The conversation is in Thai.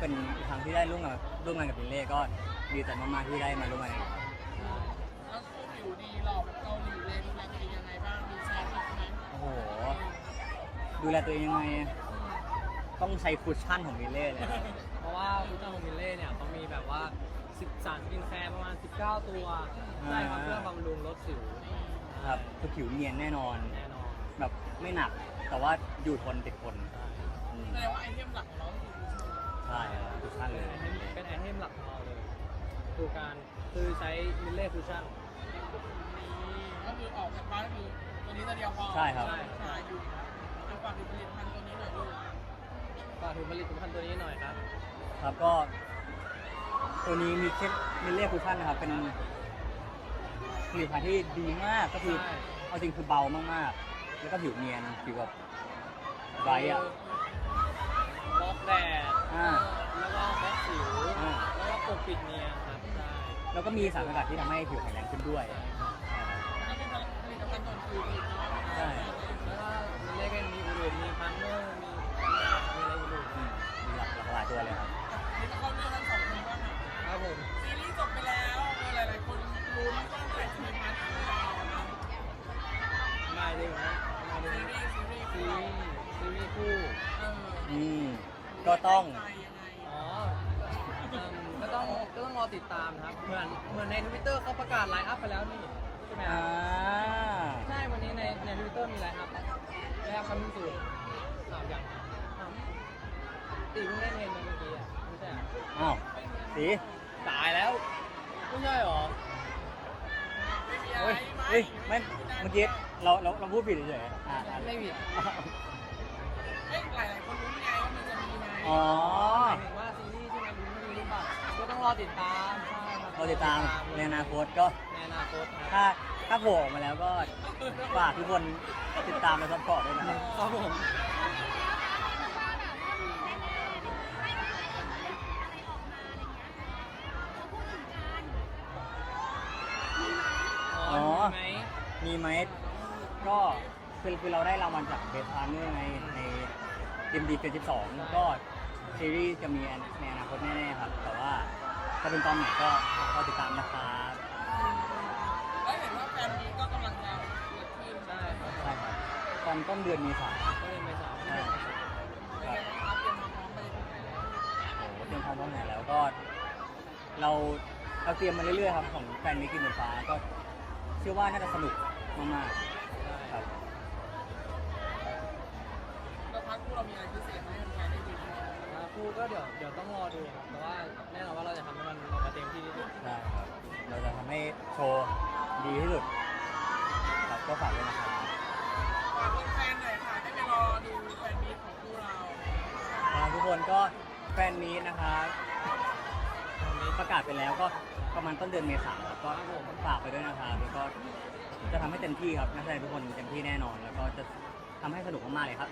เป็นครั้งที่ได้ร่วมงานร่วมงานกับบิลเล่ก็ดีใจมากๆที่ได้มาร่วมงานกับแล้วคู่ผิวดีหล่อแบบเกาหลีเลยดูแลตัวเองยังไงบ้างมีแชร์ทิปไหมโอ้โห ดูแลตัวเองยังไงต้องใช้คุชชั่นของบิลเล่เลยครับ เพราะว่าฟูจิโฮมิเล่เนี่ยเขามีแบบว่า10สารสกินแคร์ประมาณ 19 ตัวใช่ครับเพื่อบำรุงลดสิวครับคือผิวเนียนแน่นอน แน่นอน แบบไม่หนักแต่ว่าอยู่ทนติดทนอืม คือใช้มิลเล่ฟูชั่น ก็คือออกจากบ้านก็คือตัวนี้ตัวเดียวพอใช่ครับ ใช่อยู่ทางฝั่งผลิตภัณฑ์ตัวนี้หน่อยลูกฝากถึงผลิตภัณฑ์ตัวนี้หน่อยครับ ครับก็ ตัวนี้มีเคสมิเล่คุชชั่นนะครับเป็นผลิตภัณฑ์ที่ดีมากก็คือใช่ เอาจริงคือเบามากๆ แล้วก็ผิวเนียนผิวแบบไบรท์อะบล็อกแดดอ่า แล้วก็บล็อกสิว อ่า แล้วก็ปกปิดเนียนครับใช่ แล้วก็มีสารสกัดที่ทำให้ผิวแข็งแรงขึ้นด้วยแล้วเป็นผลิตภัณฑ์ตัวอื่นอีกเนาะใช่แล้วก็มิลเล่ก็มีอื่นมีพันเนอร์มีมีอะไรอื่นอืมมีหลากหลายตัวเลยครับ นี่จะเข้าเรื่องทั้งสองคนบ้างค่ะครับผมซีรีส์จบไปแล้วเออหลายๆคนลุ้นว่าเมื่อไหร่จะมีพาร์ทคู่เรานะมาดีกว่ามาดีซีรีส์ซีรีส์ซีคู่เรารีส์ซีรีส์คู่ เอออืม ก็ต้อง ใจยังไง อ๋อเอิ่มก็ ต้องก็ต้องรอติดตามครับ เหมือนเหมือนในทวิตเตอร์เขาประกาศไลน์อัพไปแล้วนี่ใช่ไหมคอ่ารับใช่วันนี้ในในทวิตเตอร์มีไลน์อัพไลน์อัพคำมิสูตรข่าวอย่างอ้าวตีเพิ่งเล่นเทรนไปเมื่อกี้อะไม่ใช่เหรออ้าวสีตายแล้วไม่ใช่หรอไม่มีอะเฮ้ไรยไหมเฮ้ยไม่เมื่อกี้เราเราเราพูดผิดเฉยๆอะอะไม่ผิดเอ้ยหลายๆคนรู้ไงว่ามันจะมีไหมอ๋อ หมายถึงว่า รอติดตามใช่ครับเราติดตามในอนาคตก็ในอนาคตครับถ้าถ้าโผล่ออกมาแล้วก็ฝากทุกคนติดตามและซัพพอร์ตด้วยนะครับ ครับผมอ๋อ มีไหมมีไหมก็คือคือเราได้รางวัลจากเบสพาร์เนอร์ในในดีมดีเป็น12ก็ซีรีส์จะมีในอนาคตแน่ๆครับ แต่ว่า จะเป็นตอนไหนก็ก็ติดตามนะครับแล้เห็นว่าแฟนมีก็กำลังจะเกิดขึ้นใช่ครับใช่ครับตอนต้นเดือนเมีสาก็เลยไม่สาวใช่เป็นไงบ้างครับเตรียมมาพร้อมไปถึงไหนแล้วโอ้โหเตรียมความพร้อมไหนแล้วก็ เราเราเตรียมมาเรื่อยๆครับของแฟนมิกกินหมูฟ้าก็เชื่อว่าน่าจะสนุกมากๆครับ แล้วพาร์ทคู่เรามีอะไรพิเศษให้แฟนได้ดูไหมครับคู่ ก็เดี๋ยวเดี๋ยวต้องรอดูครับแต่ว่าแน่นอนว่าเราจะทำให้มันออกมาเต็มที่ที่สุดใช่ครับ เราจะทำให้โชว์ดีที่สุดครับก็ฝากด้วยนะครับฝากแฟนๆหน่อยค่ะให้ไปรอดูแฟนมีตของคู่เราอ่าทุกคนก็แฟนมีตนะครับประกาศไปแล้วก็ประมาณต้นเดือนเมษายนครับก็ฝากไปด้วยนะครับแล้วก็จะทำให้เต็มที่ครับนักแสดงทุกคนเต็มที่แน่นอน แล้วก็จะทำให้สนุกมากๆเลยครับ